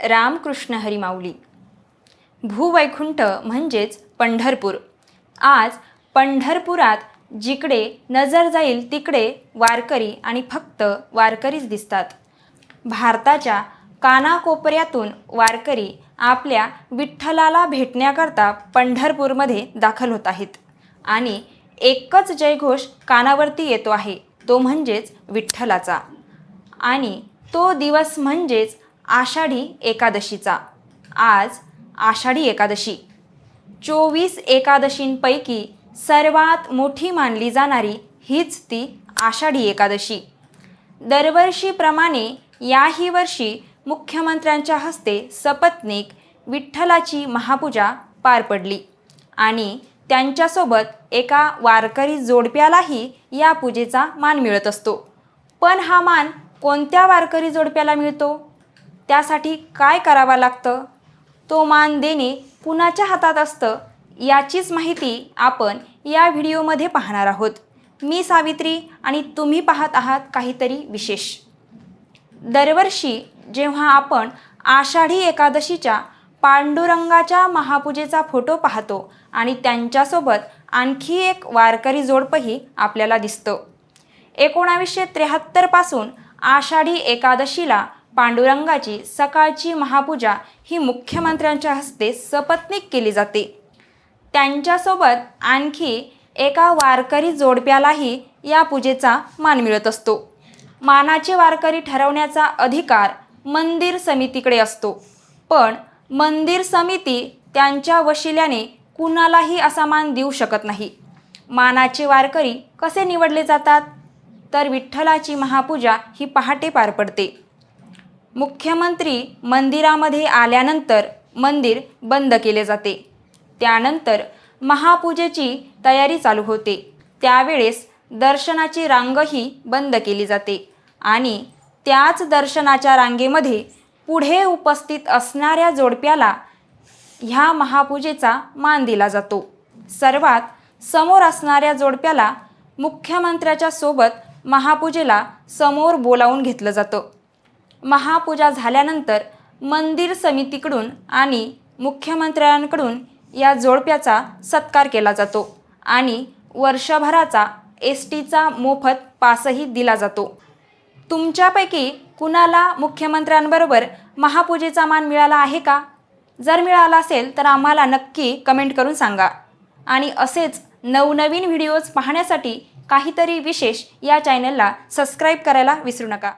रामकृष्ण हरिमाऊली. भूवैकुंठ म्हणजेच पंढरपूर. आज पंढरपुरात जिकडे नजर जाईल तिकडे वारकरी आणि फक्त वारकरीच दिसतात. भारताच्या कानाकोपऱ्यातून वारकरी आपल्या विठ्ठलाला भेटण्याकरता पंढरपूरमध्ये दाखल होत आहेत आणि एकच जयघोष कानावरती येतो आहे तो म्हणजेच विठ्ठलाचा. आणि तो दिवस म्हणजेच आषाढी एकादशीचा. आज आषाढी एकादशी. चोवीस एकादशींपैकी सर्वात मोठी मानली जाणारी हीच ती आषाढी एकादशी. दरवर्षीप्रमाणे याही वर्षी मुख्यमंत्र्यांच्या हस्ते सपत्नीक विठ्ठलाची महापूजा पार पडली आणि त्यांच्यासोबत एका वारकरी जोडप्यालाही या पूजेचा मान मिळत असतो. पण हा मान कोणत्या वारकरी जोडप्याला मिळतो? त्यासाठी काय करावं लागतं? तो मान देणे कुणाच्या हातात असतं? याचीच माहिती आपण या व्हिडिओमध्ये पाहणार आहोत. मी सावित्री आणि तुम्ही पाहत आहात काहीतरी विशेष. दरवर्षी जेव्हा आपण आषाढी एकादशीच्या पांडुरंगाच्या महापूजेचा फोटो पाहतो आणि त्यांच्यासोबत आणखी एक वारकरी जोडपही आपल्याला दिसतं. एकोणावीसशे त्र्याहत्तरपासून आषाढी एकादशीला पांडुरंगाची सकाळची महापूजा ही मुख्यमंत्र्यांच्या हस्ते सपत्नीक केली जाते. त्यांच्यासोबत आणखी एका वारकरी जोडप्यालाही या पूजेचा मान मिळत असतो. मानाचे वारकरी ठरवण्याचा अधिकार मंदिर समितीकडे असतो. पण मंदिर समिती त्यांच्या वशिल्याने कुणालाही असा मान देऊ शकत नाही. मानाचे वारकरी कसे निवडले जातात? तर विठ्ठलाची महापूजा ही पहाटे पार पडते. मुख्यमंत्री मंदिरामध्ये आल्यानंतर मंदिर बंद केले जाते. त्यानंतर महापूजेची तयारी चालू होते. त्यावेळेस दर्शनाची रांगही बंद केली जाते आणि त्याच दर्शनाच्या रांगेमध्ये पुढे उपस्थित असणाऱ्या जोडप्याला ह्या महापूजेचा मान दिला जातो. सर्वात समोर असणाऱ्या जोडप्याला मुख्यमंत्र्याच्या सोबत महापूजेला समोर बोलावून घेतलं जातं. महापूजा झाल्यानंतर मंदिर समितीकडून आणि मुख्यमंत्र्यांकडून या जोडप्याचा सत्कार केला जातो आणि वर्षभराचा एस टीचा मोफत पासही दिला जातो. तुमच्यापैकी कुणाला मुख्यमंत्र्यांबरोबर महापूजेचा मान मिळाला आहे का? जर मिळाला असेल तर आम्हाला नक्की कमेंट करून सांगा. आणि असेच नवनवीन व्हिडिओज पाहण्यासाठी काहीतरी विशेष या चॅनलला सबस्क्राईब करायला विसरू नका.